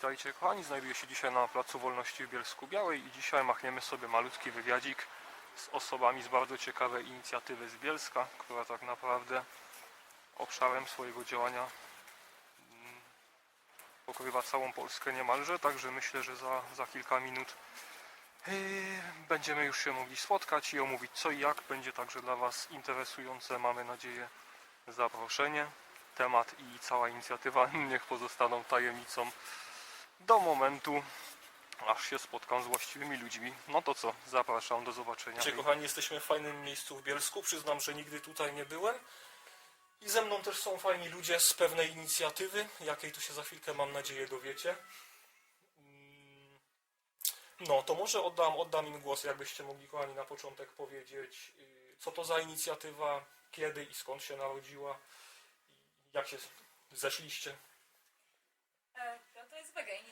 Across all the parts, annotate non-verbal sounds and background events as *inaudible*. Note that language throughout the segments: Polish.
witajcie kochani. Znajduję się dzisiaj na Placu Wolności w Bielsku Białej i dzisiaj machniemy sobie malutki wywiadzik z osobami z bardzo ciekawej inicjatywy z Bielska, która tak naprawdę obszarem swojego działania mm, pokrywa całą Polskę niemalże, także myślę, że za, za kilka minut yy, będziemy już się mogli spotkać i omówić co i jak. Będzie także dla Was interesujące, mamy nadzieję, zaproszenie temat i cała inicjatywa *laughs* niech pozostaną tajemnicą do momentu, aż się spotkam z właściwymi ludźmi. No to co, zapraszam, do zobaczenia. Cześć kochani, jesteśmy w fajnym miejscu w Bielsku. Przyznam, że nigdy tutaj nie byłem. I ze mną też są fajni ludzie z pewnej inicjatywy, jakiej tu się za chwilkę, mam nadzieję, dowiecie. Mm, No, to może oddam, oddam im głos, jakbyście mogli, kochani, na początek powiedzieć, yy, co to za inicjatywa, kiedy i skąd się narodziła, i jak się zeszliście. E, No to jest Inicjatywa, prosta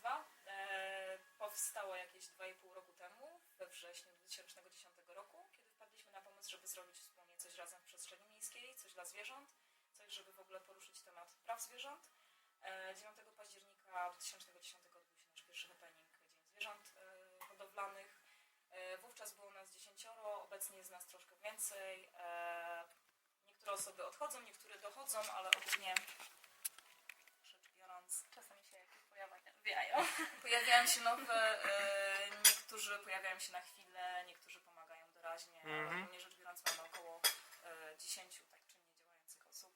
nazwa. E, powstała jakieś 2,5 roku temu, we wrześniu 2010 roku, kiedy wpadliśmy na pomysł, żeby zrobić wspólnie coś razem w przestrzeni miejskiej, coś dla zwierząt, coś, żeby w ogóle poruszyć temat praw zwierząt. E, 9 października 2010 odbył się nasz pierwszy happening Dzień Zwierząt e, Hodowlanych. E, wówczas było nas 10, obecnie jest nas troszkę więcej. E, niektóre osoby odchodzą, niektóre dochodzą, ale ogólnie rzecz biorąc Czasami się jakieś pojawiają. *laughs* Pojawiają się nowe, e, niektórzy pojawiają się na chwilę, niektórzy pomagają doraźnie, Mhm. ogólnie rzecz biorąc mamy około e, 10 tak czynnie działających osób.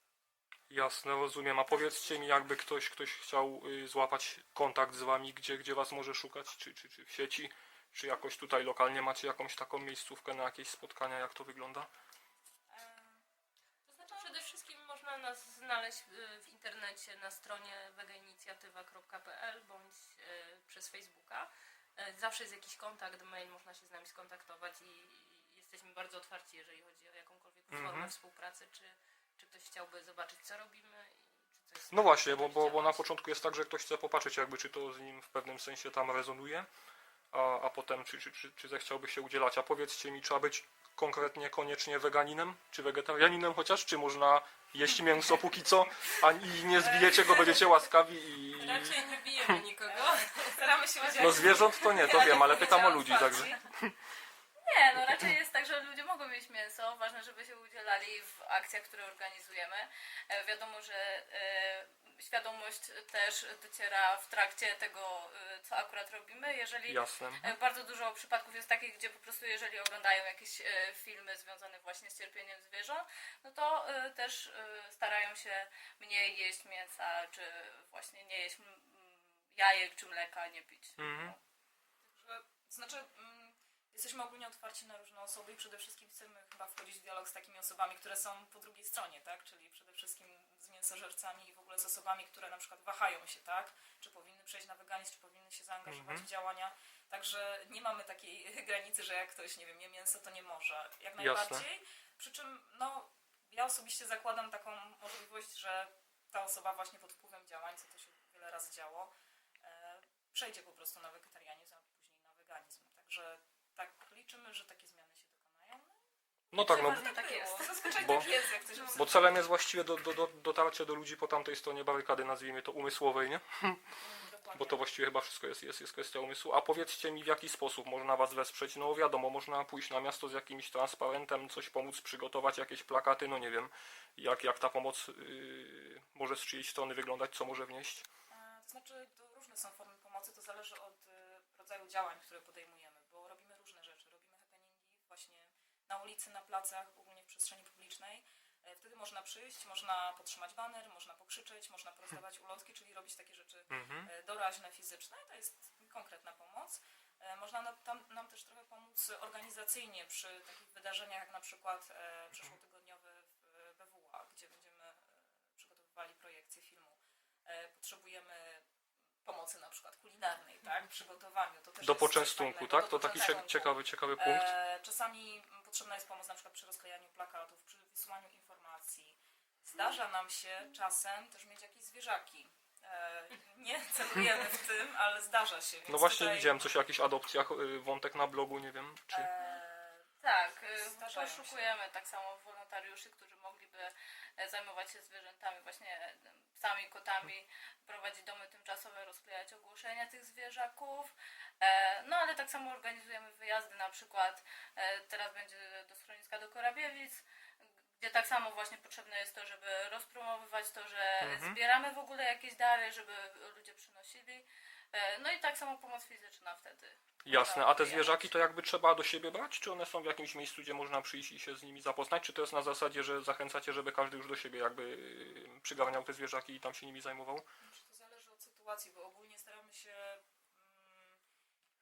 Jasne, rozumiem. A powiedzcie mi, jakby ktoś, ktoś chciał y, złapać kontakt z wami, gdzie, gdzie was może szukać, czy, czy, czy w sieci, czy jakoś tutaj lokalnie macie jakąś taką miejscówkę na jakieś spotkania, jak to wygląda? E, To znaczy przede wszystkim można nas znaleźć y, w internecie na stronie wegainicjatywa.pl bądź y, przez Facebooka. Y, Zawsze jest jakiś kontakt, mail, można się z nami skontaktować i jesteśmy bardzo otwarci, jeżeli chodzi o jakąkolwiek formę Mhm. współpracy, czy, czy ktoś chciałby zobaczyć, co robimy i czy coś No właśnie, bo, bo, bo na początku jest tak, że ktoś chce popatrzeć, jakby czy to z nim w pewnym sensie tam rezonuje, a, a potem czy, czy, czy, czy zechciałby się udzielać. A powiedzcie mi, trzeba być konkretnie, koniecznie weganinem, czy wegetarianinem chociaż, czy można jeść mięso póki co, a i nie zbijecie go, będziecie łaskawi i... Raczej nie bijemy nikogo. *laughs* Staramy się udzielać No zwierząt to nie, to wiem, ale pytam o ludzi, także... *laughs* Nie, no raczej jest tak, że ludzie mogą mieć mięso. Ważne, żeby się udzielali w akcjach, które organizujemy. E, wiadomo, że e, świadomość też dociera w trakcie tego, e, co akurat robimy. Jeżeli Jasne. e, bardzo dużo przypadków jest takich, gdzie po prostu jeżeli oglądają jakieś e, filmy związane właśnie z cierpieniem zwierząt, no to e, też e, starają się mniej jeść mięsa, czy właśnie nie jeść mm, jajek czy mleka, nie pić. Mhm. Że, znaczy, mm, jesteśmy ogólnie otwarci na różne osoby i przede wszystkim chcemy chyba wchodzić w dialog z takimi osobami, które są po drugiej stronie, tak? Czyli przede wszystkim z mięsożercami i w ogóle z osobami, które na przykład wahają się, tak? Czy powinny przejść na weganizm, czy powinny się zaangażować Mhm. w działania. Także nie mamy takiej *laughs* granicy, że jak ktoś, nie wiem, je mięso, to nie może. Jak Jasne. najbardziej. Przy czym, no, ja osobiście zakładam taką możliwość, że ta osoba właśnie pod wpływem działań, co to się wiele razy działo, e, przejdzie po prostu na wegetarianizm, a później na weganizm. Także tak że takie zmiany się dokonają. No tak, no, tak jest. Zazwyczaj Bo- tak jest, jak ktoś bo celem jest właściwie do, do, do, dotarcie do ludzi po tamtej stronie barykady, nazwijmy to umysłowej, nie? Dokładnie. Bo to właściwie chyba wszystko jest, jest, jest kwestia umysłu. A powiedzcie mi, w jaki sposób można Was wesprzeć? No wiadomo, można pójść na miasto z jakimś transparentem, coś pomóc przygotować, jakieś plakaty, no nie wiem, jak, jak ta pomoc yy, może z czyjej strony wyglądać, co może wnieść. E, To znaczy, to różne są formy pomocy, to zależy od e, rodzaju działań, które podejmujemy, bo robimy różne rzeczy. Robimy happeningi właśnie na ulicy, na placach, ogólnie w przestrzeni publicznej. E, Wtedy można przyjść, można podtrzymać baner, można pokrzyczeć, można porozdawać ulotki, czyli robić takie rzeczy Mhm. e, doraźne, fizyczne. To jest konkretna pomoc. E, Można nam, tam, nam też trochę pomóc organizacyjnie przy takich wydarzeniach, jak na przykład przyszłotygodniowy w BWA, gdzie będziemy przygotowywali projekcję filmu. Potrzebujemy pomocy na przykład kulinarnej, tak, w przygotowaniu. Do poczęstunku, tak? To taki ciekawy, ciekawy punkt. Czasami potrzebna jest pomoc na przykład przy rozklejaniu plakatów, przy wysłaniu informacji. Zdarza nam się czasem też mieć jakieś zwierzaki. E, nie *laughs* celujemy w tym, ale zdarza się. No właśnie tutaj, widziałem coś o jakichś adopcjach, yy, wątek na blogu, nie wiem, czy... E, Tak, y, Zdarza zdarzają się. poszukujemy tak samo wolontariuszy, którzy mogliby zajmować się zwierzętami, właśnie e, psami, kotami, prowadzić domy tymczasowe, rozklejać ogłoszenia tych zwierzaków. E, No ale tak samo organizujemy wyjazdy, na przykład e, teraz będzie do schroniska do Korabiewic, gdzie tak samo właśnie potrzebne jest to, żeby rozpromowywać to, że Mhm. zbieramy w ogóle jakieś dary, żeby ludzie przynosili. No i tak samo pomoc fizyczna wtedy. Jasne, a te zwierzaki to jakby trzeba do siebie brać, czy one są w jakimś miejscu, gdzie można przyjść i się z nimi zapoznać, czy to jest na zasadzie, że zachęcacie, żeby każdy już do siebie jakby y, przygarniał te zwierzaki i tam się nimi zajmował? Znaczy, To zależy od sytuacji, bo ogólnie staramy się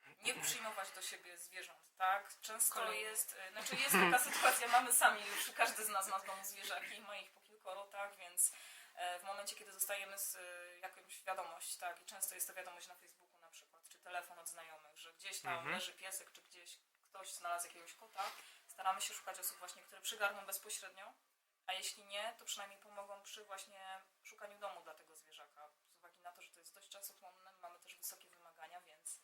mm, nie przyjmować do siebie zwierząt, tak? Często jest, y, znaczy jest taka *laughs* sytuacja, mamy sami już, każdy z nas ma w domu zwierzaki, ma ich po kilkoro, tak? Więc e, w momencie, kiedy dostajemy z, y, jakąś wiadomość, tak? I często jest to wiadomość na Facebooku na przykład, telefon od znajomych, że gdzieś tam Mhm. leży piesek, czy gdzieś ktoś znalazł jakiegoś kota, staramy się szukać osób właśnie, które przygarną bezpośrednio, a jeśli nie, to przynajmniej pomogą przy właśnie szukaniu domu dla tego zwierzaka. Z uwagi na to, że to jest dość czasochłonne, mamy też wysokie wymagania, więc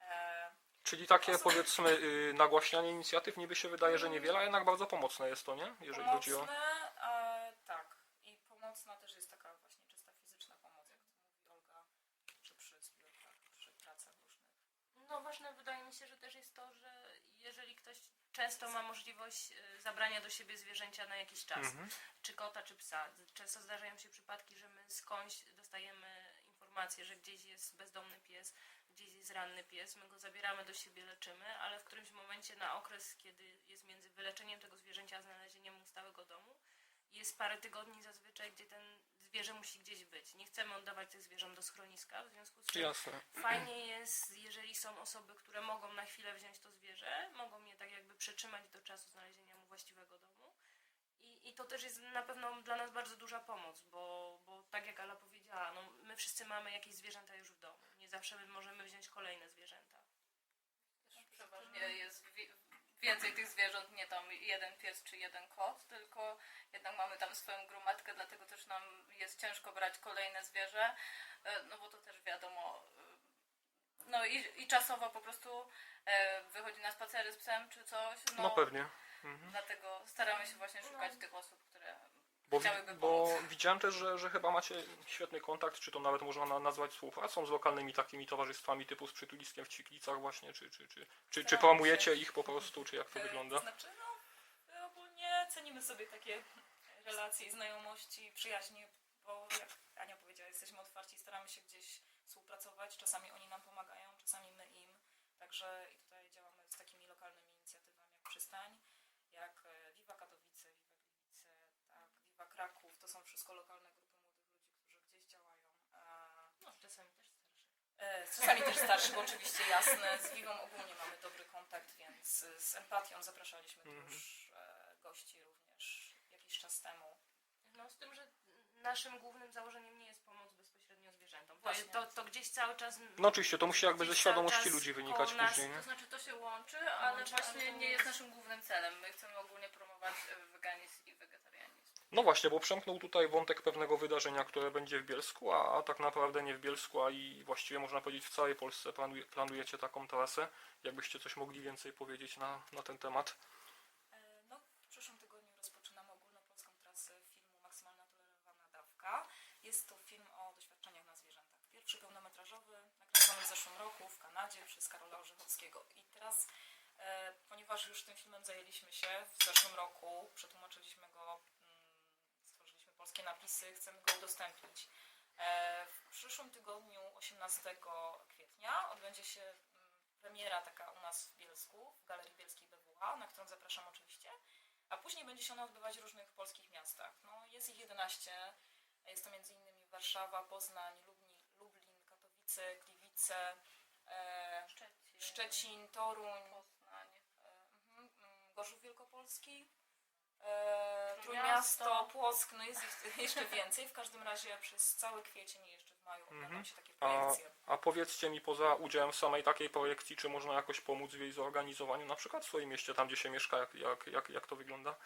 e, Czyli takie powiedzmy y, nagłaśnianie inicjatyw niby się wydaje, że niewiele, a jednak bardzo pomocne jest to, nie? Jeżeli chodzi o... pomocne, e, tak. I pomocna też jest taka właśnie czysta fizyczna pomoc, jak to mówi Olga, czy przy zbiórkach, przy pracach różnych. No ważne wydaje mi się, że też jest to, że jeżeli ktoś często ma możliwość y, zabrania do siebie zwierzęcia na jakiś czas, Mhm. czy kota, czy psa. Często zdarzają się przypadki, że my skądś dostajemy informację, że gdzieś jest bezdomny pies, gdzieś jest ranny pies, my go zabieramy do siebie, leczymy, ale w którymś momencie na okres, kiedy jest między wyleczeniem tego zwierzęcia a znalezieniem mu stałego domu, jest parę tygodni zazwyczaj, gdzie ten zwierzę musi gdzieś być. Nie chcemy oddawać tych zwierząt do schroniska, w związku z czym Jasne. Fajnie jest, jeżeli są osoby, które mogą na chwilę wziąć to zwierzę, mogą je tak jakby przetrzymać do czasu znalezienia mu właściwego domu. I, I to też jest na pewno dla nas bardzo duża pomoc, bo, bo tak jak Ala powiedziała, no, my wszyscy mamy jakieś zwierzęta już w domu. Nie zawsze my możemy wziąć kolejne zwierzęta. Przeważnie jest wi- więcej tych zwierząt, nie tam jeden pies czy jeden kot, tylko jednak mamy tam swoją gromadkę, dlatego też nam jest ciężko brać kolejne zwierzę, e, no bo to też wiadomo. e, No i, i czasowo po prostu e, wychodzi na spacery z psem czy coś, no, No pewnie. Mhm. dlatego staramy się właśnie szukać tych osób, które Bo, chciałyby bo widziałem też, że, że chyba macie świetny kontakt, czy to nawet można na- nazwać współpracą z lokalnymi takimi towarzystwami typu z przytuliskiem w Ciklicach właśnie, czy, czy, czy, czy, czy promujecie ich po prostu, czy jak to wygląda? To znaczy, no, ogólnie cenimy sobie takie relacje i znajomości, przyjaźnie, bo jak Ania powiedziała, jesteśmy otwarci, staramy się gdzieś współpracować. Czasami oni nam pomagają, czasami my im. Także i tutaj działamy z takimi lokalnymi inicjatywami jak Przystań, jak e, Viva Katowice, Viva Gliwice, tak, Viva Kraków. To są wszystko lokalne grupy młodych ludzi, którzy gdzieś działają. A No, czasami też starsze. E, Z czasami też starszych oczywiście, jasne. Z Wigą ogólnie mamy dobry kontakt, więc e, z empatią zapraszaliśmy tu już e, gości czas temu. No z tym, że naszym głównym założeniem nie jest pomoc bezpośrednio zwierzętom. To, Właśnie. to, to gdzieś cały czas... No oczywiście, to musi jakby ze gdzieś cały świadomości czas ludzi koło wynikać nas później, nie? To znaczy to się łączy, ale Łączy, właśnie to nie jest- naszym głównym celem. My chcemy ogólnie promować e, weganizm i wegetarianizm. No właśnie, bo przemknął tutaj wątek pewnego wydarzenia, które będzie w Bielsku, a, a tak naprawdę nie w Bielsku, a i właściwie można powiedzieć w całej Polsce planuje, planujecie taką trasę. Jakbyście coś mogli więcej powiedzieć na, na ten temat? E, No, w przyszłym tygodniu rozpoczynamy ogólnopolską trasę filmu Maksymalna Tolerowana Dawka. Jest to film o doświadczeniach na zwierzętach. Pierwszy pełnometrażowy, nakręcony w zeszłym roku w Kanadzie przez Karola Orzechowskiego. I teraz, e, ponieważ już tym filmem zajęliśmy się w zeszłym roku, przetłumaczyliśmy go, mm, stworzyliśmy polskie napisy, chcemy go udostępnić. E, w przyszłym tygodniu, 18 kwietnia, odbędzie się mm, premiera taka u nas w Bielsku, w Galerii Bielskiej BWA, na którą zapraszam oczywiście. A później będzie się ona odbywać w różnych polskich miastach. No, jest ich 11. Jest to m.in. Warszawa, Poznań, Lublin, Lublin Katowice, Gliwice, Szczecin, Szczecin, Toruń, Poznań. e, mhm, mm, Gorzów Wielkopolski, e, Trójmiasto. Trójmiasto, Płock, no jest jeszcze *laughs* więcej. W każdym razie przez cały kwiecień i jeszcze w maju Mhm. odbędą się takie A, projekcje. a powiedzcie mi, poza udziałem w samej takiej projekcji, czy można jakoś pomóc w jej zorganizowaniu, na przykład w swoim mieście, tam gdzie się mieszka, jak, jak, jak, jak to wygląda?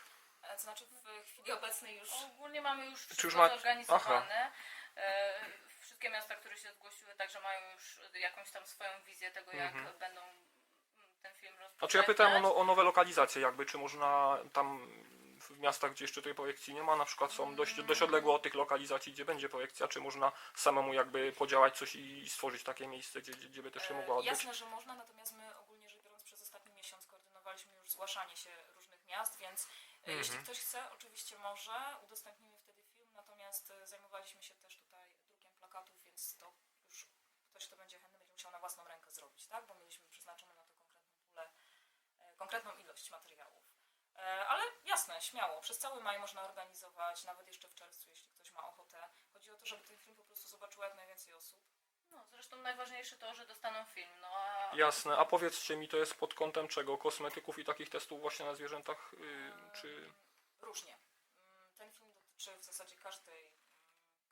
E, To znaczy w chwili obecnej już Ogólnie mamy już wszystko już ma- zorganizowane. E, Wszystkie miasta, które się zgłosiły, także mają już jakąś tam swoją wizję tego, jak Mhm. będą mm, ten film rozpocząć. Znaczy ja pytałem o, no, o nowe lokalizacje jakby, czy można tam w miastach, gdzie jeszcze tej projekcji nie ma, na przykład są dość, dość odległe od tych lokalizacji, gdzie będzie projekcja, czy można samemu jakby podziałać coś i stworzyć takie miejsce, gdzie, gdzie by też się mogła E, odbyć? Jasne, że można, natomiast my ogólnie rzecz biorąc przez ostatni miesiąc koordynowaliśmy już zgłaszanie się różnych miast, więc e, jeśli ktoś chce, oczywiście może, udostępnimy wtedy film, natomiast e, zajmowaliśmy się też tutaj drukiem plakatów, więc to już ktoś, kto będzie chętny, będzie musiał na własną rękę zrobić, tak? Bo mieliśmy przeznaczoną na to konkretną pulę, e, konkretną ilość materiałów. E, Ale jasne, śmiało, przez cały maj można organizować, nawet jeszcze w czerwcu, jeśli ktoś ma ochotę. Chodzi o to, żeby ten film po prostu zobaczyło jak najwięcej osób. No, zresztą najważniejsze to, że dostaną film, no a... Jasne, a powiedzcie mi, to jest pod kątem czego? Kosmetyków i takich testów właśnie na zwierzętach, yy, czy... Różnie. Mm, Ten film dotyczy w zasadzie każdej,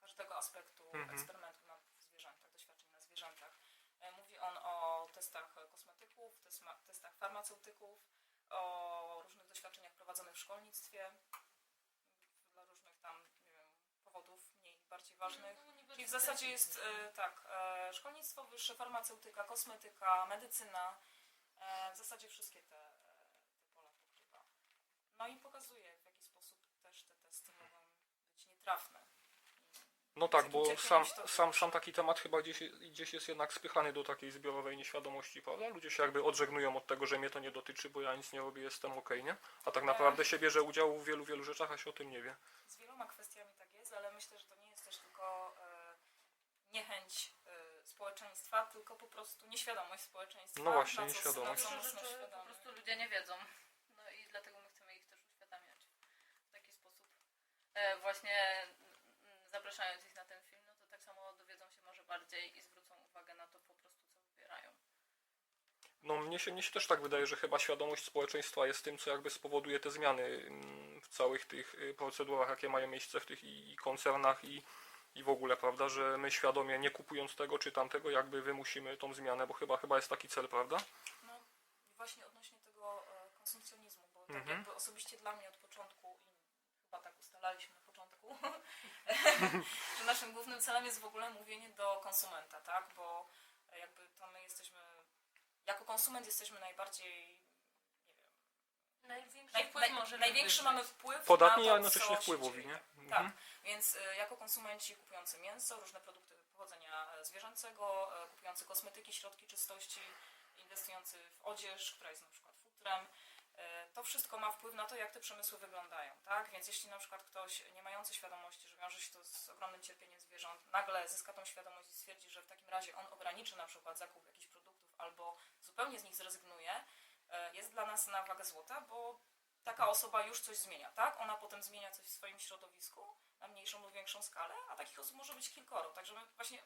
każdego aspektu Mhm. eksperymentu na zwierzętach, doświadczeń na zwierzętach. E, Mówi on o testach kosmetyków, testach farmaceutyków, o różnych doświadczeniach prowadzonych w szkolnictwie, dla różnych tam, nie wiem, powodów mniej, bardziej ważnych. Czyli w zasadzie jest e, tak, e, szkolnictwo wyższe, farmaceutyka, kosmetyka, medycyna, e, w zasadzie wszystkie te, te pola pokrywa. No i pokazuje, w jaki sposób też te testy mogą być nietrafne. No tak, bo sam, sam, sam taki temat chyba gdzieś, gdzieś jest jednak spychany do takiej zbiorowej nieświadomości, prawda? Ludzie się jakby odżegnują od tego, że mnie to nie dotyczy, bo ja nic nie robię, jestem okej, nie? A tak naprawdę się bierze udział w wielu, wielu rzeczach, a się o tym nie wie. Z wieloma kwestiami tak jest, ale myślę, że to nie jest też tylko e, niechęć e, społeczeństwa, tylko po prostu nieświadomość społeczeństwa. No właśnie, nieświadomość. po prostu ludzie nie wiedzą. No i dlatego my chcemy ich też uświadamiać w taki sposób. E, właśnie zapraszając ich na ten film, no to tak samo dowiedzą się może bardziej i zwrócą uwagę na to po prostu, co wybierają. No mnie się, mnie się też tak wydaje, że chyba świadomość społeczeństwa jest tym, co jakby spowoduje te zmiany mm, w całych tych y, procedurach, jakie mają miejsce w tych i koncernach i, i w ogóle, prawda, że my świadomie nie kupując tego czy tamtego jakby wymusimy tą zmianę, bo chyba, chyba jest taki cel, prawda? No i właśnie odnośnie tego e, konsumpcjonizmu, bo tak Mhm. jakby osobiście dla mnie od początku i chyba tak ustalaliśmy na początku, *laughs* *laughs* że naszym głównym celem jest w ogóle mówienie do konsumenta, tak? Bo jakby to my jesteśmy, jako konsument jesteśmy najbardziej, nie wiem, Największy naj, wpływ naj, największy mamy wpływ Podatni, na a to, jednocześnie co wpływowi, nie? dzieje. Mhm. Tak, więc e, jako konsumenci kupujący mięso, różne produkty pochodzenia e, zwierzęcego, e, kupujący kosmetyki, środki czystości, inwestujący w odzież, która jest na przykład futrem, to wszystko ma wpływ na to, jak te przemysły wyglądają, tak? Więc jeśli na przykład ktoś nie mający świadomości, że wiąże się to z ogromnym cierpieniem zwierząt, nagle zyska tą świadomość i stwierdzi, że w takim razie on ograniczy na przykład zakup jakichś produktów albo zupełnie z nich zrezygnuje, e, jest dla nas na wagę złota, bo taka osoba już coś zmienia, tak? Ona potem zmienia coś w swoim środowisku na mniejszą lub większą skalę, a takich osób może być kilkoro. Także my właśnie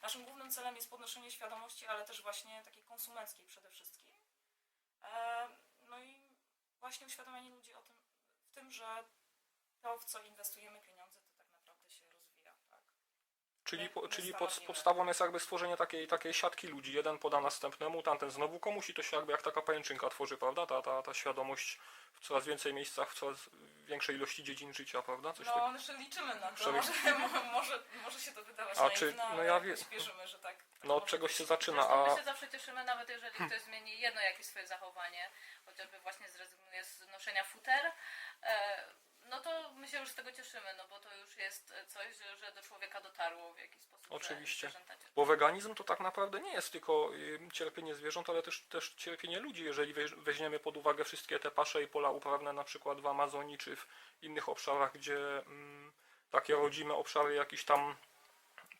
naszym głównym celem jest podnoszenie świadomości, ale też właśnie takiej konsumenckiej przede wszystkim. Właśnie uświadamianie ludzi o tym, w tym, że to, w co inwestujemy pieniądze, to tak naprawdę się rozwija, tak? Czyli, po, czyli pod, podstawą jest jakby stworzenie takiej, takiej siatki ludzi. Jeden poda następnemu, tamten znowu komuś i to się jakby jak taka pajęczynka tworzy, prawda? Ta, ta, ta świadomość w coraz więcej miejscach, w coraz większej ilości dziedzin życia, prawda? Coś. No, znaczy liczymy na to. Przynajmniej- Może, *laughs* może, może się to wydawać A czy- no ja wie- wierzymy, że tak. tak No od czegoś się zaczyna, a my się zawsze cieszymy, nawet jeżeli ktoś zmieni jedno jakieś swoje zachowanie, chociażby właśnie zrezygnuje z noszenia futer, e, no to my się już z tego cieszymy, no bo to już jest coś, że, do człowieka dotarło w jakiś sposób. Oczywiście. Bo weganizm to tak naprawdę nie jest tylko y, cierpienie zwierząt, ale też, też cierpienie ludzi. Jeżeli weź- weźmiemy pod uwagę wszystkie te pasze i pola uprawne na przykład w Amazonii czy w innych obszarach, gdzie mm, takie rodzime obszary jakichś tam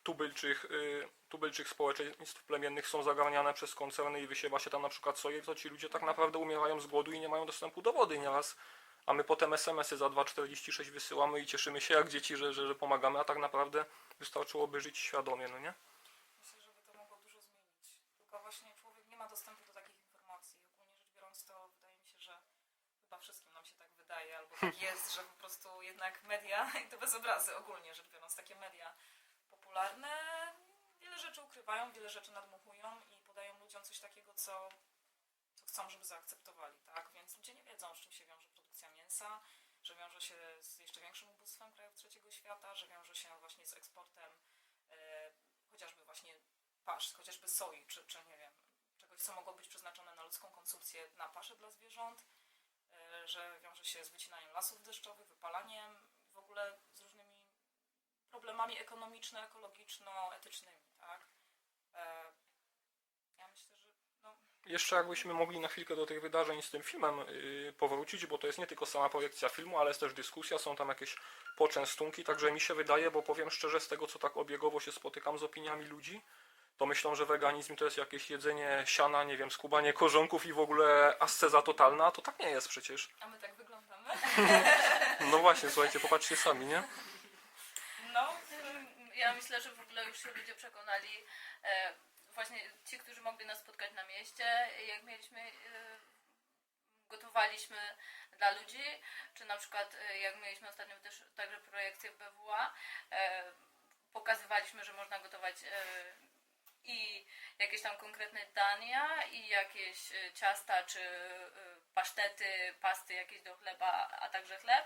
tubylczych, y, tubylczych społeczeństw plemiennych są zagarniane przez koncerny i wysiewa się tam na przykład soję, to ci ludzie tak naprawdę umierają z głodu i nie mają dostępu do wody nieraz. A my potem SMS-y za 2,46 wysyłamy i cieszymy się jak dzieci, że, że, że pomagamy, a tak naprawdę wystarczyłoby żyć świadomie, no nie? Myślę, że by to mogło dużo zmienić. Tylko właśnie człowiek nie ma dostępu do takich informacji. Ogólnie rzecz biorąc, to wydaje mi się, że chyba wszystkim nam się tak wydaje, albo tak *laughs* jest, że po prostu jednak media, i to bez obrazy ogólnie rzecz biorąc, takie media popularne wiele rzeczy ukrywają, wiele rzeczy nadmuchują i podają ludziom coś takiego, co, co chcą, żeby zaakceptowali, tak? Więc ludzie nie wiedzą, z czym się wiąże mięsa, że wiąże się z jeszcze większym ubóstwem krajów trzeciego świata, że wiąże się właśnie z eksportem e, chociażby właśnie pasz, chociażby soi, czy, czy nie wiem, czegoś co mogło być przeznaczone na ludzką konsumpcję, na paszę dla zwierząt, e, że wiąże się z wycinaniem lasów deszczowych, wypalaniem, w ogóle z różnymi problemami ekonomiczno-ekologiczno-etycznymi, tak? E, Ja myślę, że no, Jeszcze jakbyśmy mogli na chwilkę do tych wydarzeń z tym filmem yy, powrócić, bo to jest nie tylko sama projekcja filmu, ale jest też dyskusja, są tam jakieś poczęstunki, także mi się wydaje, bo powiem szczerze, z tego co tak obiegowo się spotykam z opiniami ludzi, to myślą, że weganizm to jest jakieś jedzenie siana, nie wiem, skubanie korzonków i w ogóle asceza totalna, a to tak nie jest przecież. a my tak wyglądamy. *laughs* No właśnie, słuchajcie, popatrzcie sami, nie? No, ym, ja myślę, że w ogóle już się ludzie przekonali, e, właśnie ci, którzy mogli nas spotkać na mieście, jak mieliśmy, e, gotowaliśmy dla ludzi, czy na przykład e, jak mieliśmy ostatnio też także projekcję BWA, e, pokazywaliśmy, że można gotować i jakieś tam konkretne dania, i jakieś ciasta, czy pasztety, pasty jakieś do chleba, a także chleb.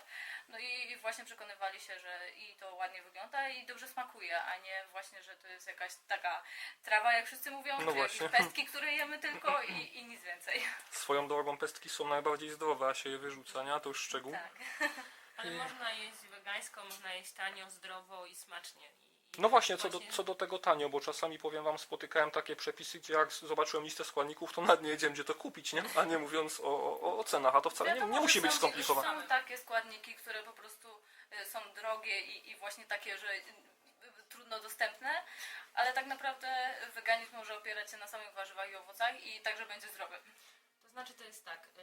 No i właśnie przekonywali się, że i to ładnie wygląda i dobrze smakuje, a nie właśnie, że to jest jakaś taka trawa, jak wszyscy mówią, No czy właśnie. jakieś pestki, które jemy tylko *laughs* i, i nic więcej. Swoją drogą pestki są najbardziej zdrowe, a się je wyrzuca, nie? To już szczegół. Tak. *laughs* Ale można jeść wegańsko, można jeść tanio, zdrowo i smacznie. No właśnie, co do, co do tego tanio, bo czasami powiem wam, spotykałem takie przepisy, gdzie jak zobaczyłem listę składników, to nawet nie wiedziałem, gdzie to kupić, nie? A nie mówiąc o, o, o cenach, a to wcale nie, Wiadomo, nie musi być skomplikowane. Są takie składniki, które po prostu y, są drogie i, i właśnie takie, że y, trudno dostępne, ale tak naprawdę weganizm może opierać się na samych warzywach i owocach i także będzie zdrowy. To znaczy to jest tak, y,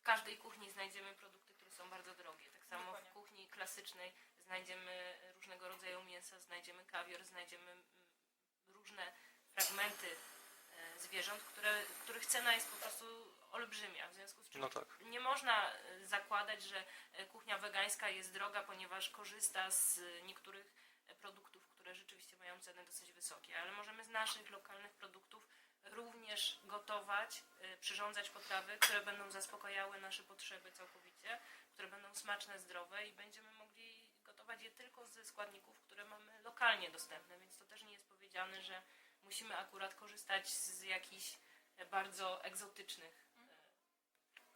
w każdej kuchni znajdziemy produkty, które są bardzo drogie. Tak samo Dokładnie. w kuchni klasycznej znajdziemy różnego rodzaju mięsa, znajdziemy kawior, znajdziemy mm, różne fragmenty y, zwierząt, które, których cena jest po prostu olbrzymia. W związku z czym No tak. nie można y, zakładać, że y, kuchnia wegańska jest droga, ponieważ korzysta z niektórych produktów, które rzeczywiście mają ceny dosyć wysokie, ale możemy z naszych lokalnych produktów również gotować, przyrządzać potrawy, które będą zaspokajały nasze potrzeby całkowicie, które będą smaczne, zdrowe i będziemy mogli je tylko ze składników, które mamy lokalnie dostępne, więc to też nie jest powiedziane, że musimy akurat korzystać z jakichś bardzo egzotycznych.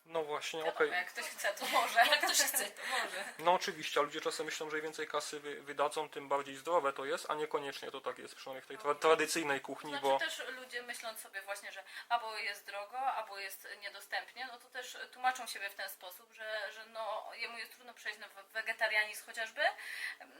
No właśnie, okej. jak ktoś chce, to może. Jak ktoś *laughs* chce, to może. No oczywiście, a ludzie czasem myślą, że im więcej kasy wy, wydadzą, tym bardziej zdrowe to jest, a niekoniecznie to tak jest, przynajmniej w tej tra tradycyjnej kuchni, Znaczy bo... też ludzie myśląc sobie właśnie, że albo jest drogo, albo jest niedostępnie, no to też tłumaczą siebie w ten sposób, że, że no, jemu jest trudno przejść na wegetarianizm chociażby,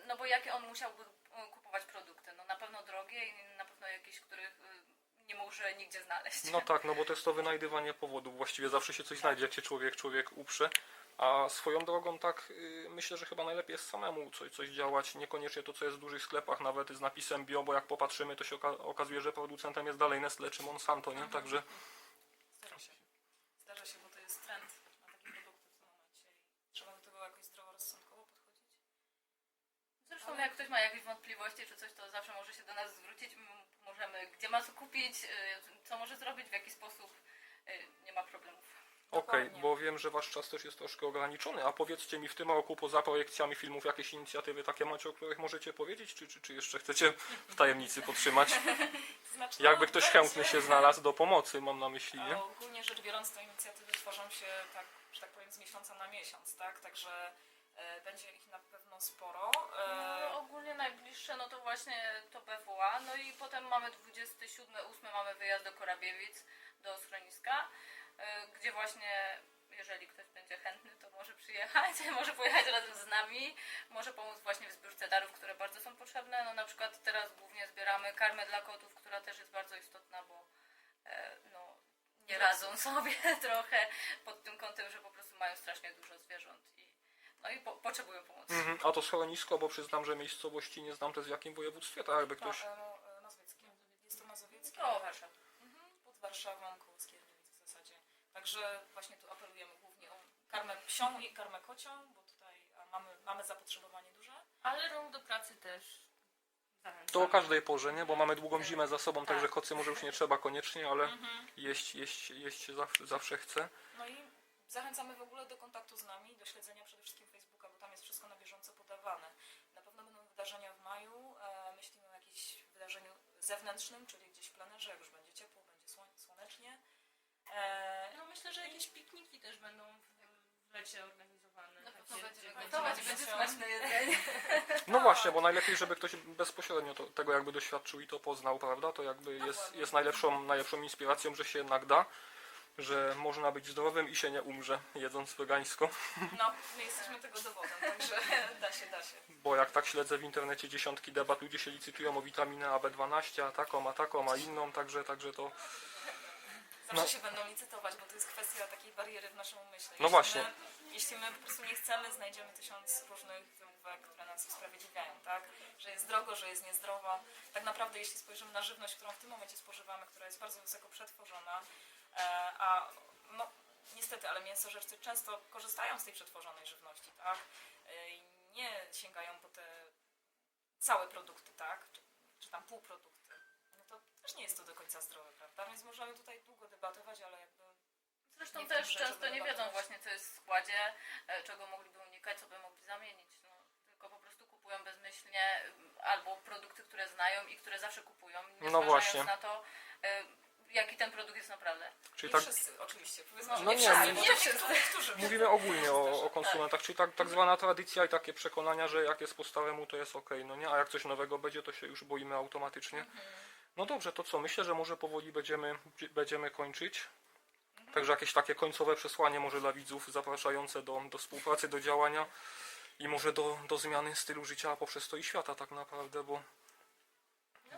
no bo jakie on musiałby e, kupować produkty? No na pewno drogie i na pewno jakieś, których e, nie może nigdzie znaleźć. No tak, no bo to jest to wynajdywanie powodów. Właściwie zawsze się coś znajdzie, jak się człowiek, człowiek uprze. A swoją drogą tak y, myślę, że chyba najlepiej jest samemu coś, coś działać, niekoniecznie to, co jest w dużych sklepach, nawet z napisem bio, bo jak popatrzymy, to się oka okazuje, że producentem jest dalej Nestle czy Monsanto, nie? Także Zdarza się. Zdarza się, bo to jest trend na takie produkty w tym momencie i trzeba do tego jakoś zdroworozsądkowo podchodzić. Zresztą jak ktoś ma jakieś wątpliwości czy coś, to zawsze może się do nas zwrócić, my mu pomożemy, gdzie ma co kupić, e, co może zrobić, w jaki sposób, e, nie ma problemów. okej, Dokładnie. bo wiem, że wasz czas też jest troszkę ograniczony, a powiedzcie mi w tym roku poza projekcjami filmów jakieś inicjatywy takie macie, o których możecie powiedzieć, czy, czy, czy jeszcze chcecie w tajemnicy podtrzymać? *laughs* Znaczy, Jakby no, ktoś będzie- chętny się znalazł do pomocy, mam na myśli, nie? Ogólnie rzecz biorąc, te inicjatywy tworzą się tak, że tak powiem, z miesiąca na miesiąc, tak? Także będzie ich na pewno sporo. E, No, ogólnie najbliższe no to właśnie to BWA, no i potem mamy 27, 8 mamy wyjazd do Korabiewic, do schroniska, e, gdzie właśnie jeżeli ktoś będzie chętny, to może przyjechać, *laughs* może pojechać razem z nami, może pomóc właśnie w zbiórce darów, które bardzo są potrzebne. No na przykład teraz głównie zbieramy karmę dla kotów, która też jest bardzo istotna, bo e, no, nie radzą *laughs* sobie trochę pod tym kątem, że po prostu mają strasznie dużo zwierząt no i po, potrzebują pomocy. Mhm. A to schronisko, bo przyznam, że miejscowości nie znam, to jest w jakim województwie, tak jakby ktoś... ma, e, no, e, mazowieckie. Jest to mazowieckie. O, Warszawa. Mhm, pod Warszawą, koło Skierniewic w zasadzie. Także właśnie tu apelujemy głównie o karmę psią i karmę kocią, bo tutaj mamy, mamy zapotrzebowanie duże. Ale rąk do pracy też. To o każdej porze, nie? Bo mamy długą zimę za sobą, Tak. także kocy może już nie trzeba koniecznie, ale Mhm. jeść, jeść, jeść się zawsze, zawsze chce. No i zachęcamy w ogóle do kontaktu z nami, do śledzenia przede wszystkim Facebooka, bo tam jest wszystko na bieżąco podawane. Na pewno będą wydarzenia w maju. E, myślimy o jakimś wydarzeniu zewnętrznym, czyli gdzieś w plenerze, jak już będzie ciepło, będzie słoń- słonecznie. E, No myślę, że jakieś pikniki też będą w- w lecie organizowane. Takie, będzie smaczne *laughs* jedzenie. No właśnie, bo najlepiej, żeby ktoś bezpośrednio to, tego jakby doświadczył i to poznał, prawda? To jakby jest, Dokładnie. jest najlepszą, najlepszą inspiracją, że się jednak da, że można być zdrowym i się nie umrze, jedząc wegańsko. no, my jesteśmy tego dowodem, także *laughs* da się, da się. Bo jak tak śledzę w internecie dziesiątki debat, ludzie się licytują o witaminę AB12, a taką, a taką, a inną, także, także to... Zawsze No. się będą licytować, bo to jest kwestia takiej bariery w naszym umyśle. No Jeśli właśnie. My, jeśli my po prostu nie chcemy, znajdziemy tysiąc różnych wymówek, które nas usprawiedliwiają, tak? Że jest drogo, że jest niezdrowa. Tak naprawdę, jeśli spojrzymy na żywność, którą w tym momencie spożywamy, która jest bardzo wysoko przetworzona, e, a no niestety, ale mięsożercy często korzystają z tej przetworzonej żywności, tak? E, I nie sięgają po te całe produkty, tak? Czy, czy tam półprodukty. No to też nie jest to do końca zdrowe, prawda? Więc możemy tutaj długo debatować, ale jakby Zresztą Nie też często nie wiedzą właśnie, co jest w składzie, e, czego mogliby unikać, co by mogli zamienić. No, tylko po prostu kupują bezmyślnie m, albo produkty, które znają i które zawsze kupują, nie No właśnie. na to, e, jaki ten produkt jest naprawdę. Czyli nie tak, wszyscy, oczywiście. Powiedzmy, No że no nie, nie, wszyscy, nie bo wszyscy. niektórzy, mówimy ogólnie o, o konsumentach, czyli tak, tak zwana tradycja i takie przekonania, że jak jest po staremu, to jest ok, no nie? A jak coś nowego będzie, to się już boimy automatycznie. No dobrze, to co? Myślę, że może powoli będziemy, będziemy kończyć. Także jakieś takie końcowe przesłanie może dla widzów zapraszające do, do współpracy, do działania i może do, do zmiany stylu życia poprzez to i świata tak naprawdę, bo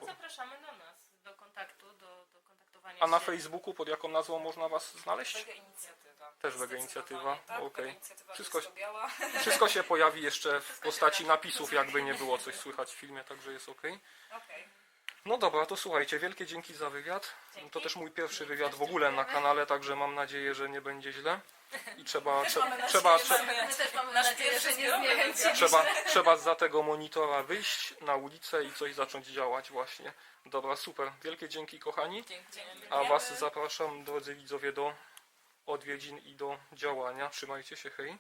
No zapraszamy do nas, do kontaktu, do, do kontaktowania a na się. Facebooku pod jaką nazwą można Was znaleźć? Inicjatywa. Też Wege inicjatywa, Tak, okej. Inicjatywa Wszystko- Wszystko... biała. *laughs* *laughs* Wszystko się pojawi jeszcze w postaci napisów, jakby nie było coś *laughs* słychać w filmie, także jest ok. Okej. No dobra, to słuchajcie, wielkie dzięki za wywiad. Dzięki. To też mój pierwszy wywiad w ogóle na kanale, także mam nadzieję, że nie będzie źle. I trzeba, trzeba, że trze- my- My też mamy Nasz nadzieję, pierwszy że nie zbiorowy zniechęcimy. wywiad. trzeba, trzeba za tego monitora wyjść na ulicę i coś zacząć działać właśnie. Dobra, super. Wielkie dzięki kochani. A Was zapraszam, drodzy widzowie, do odwiedzin i do działania. Trzymajcie się, hej.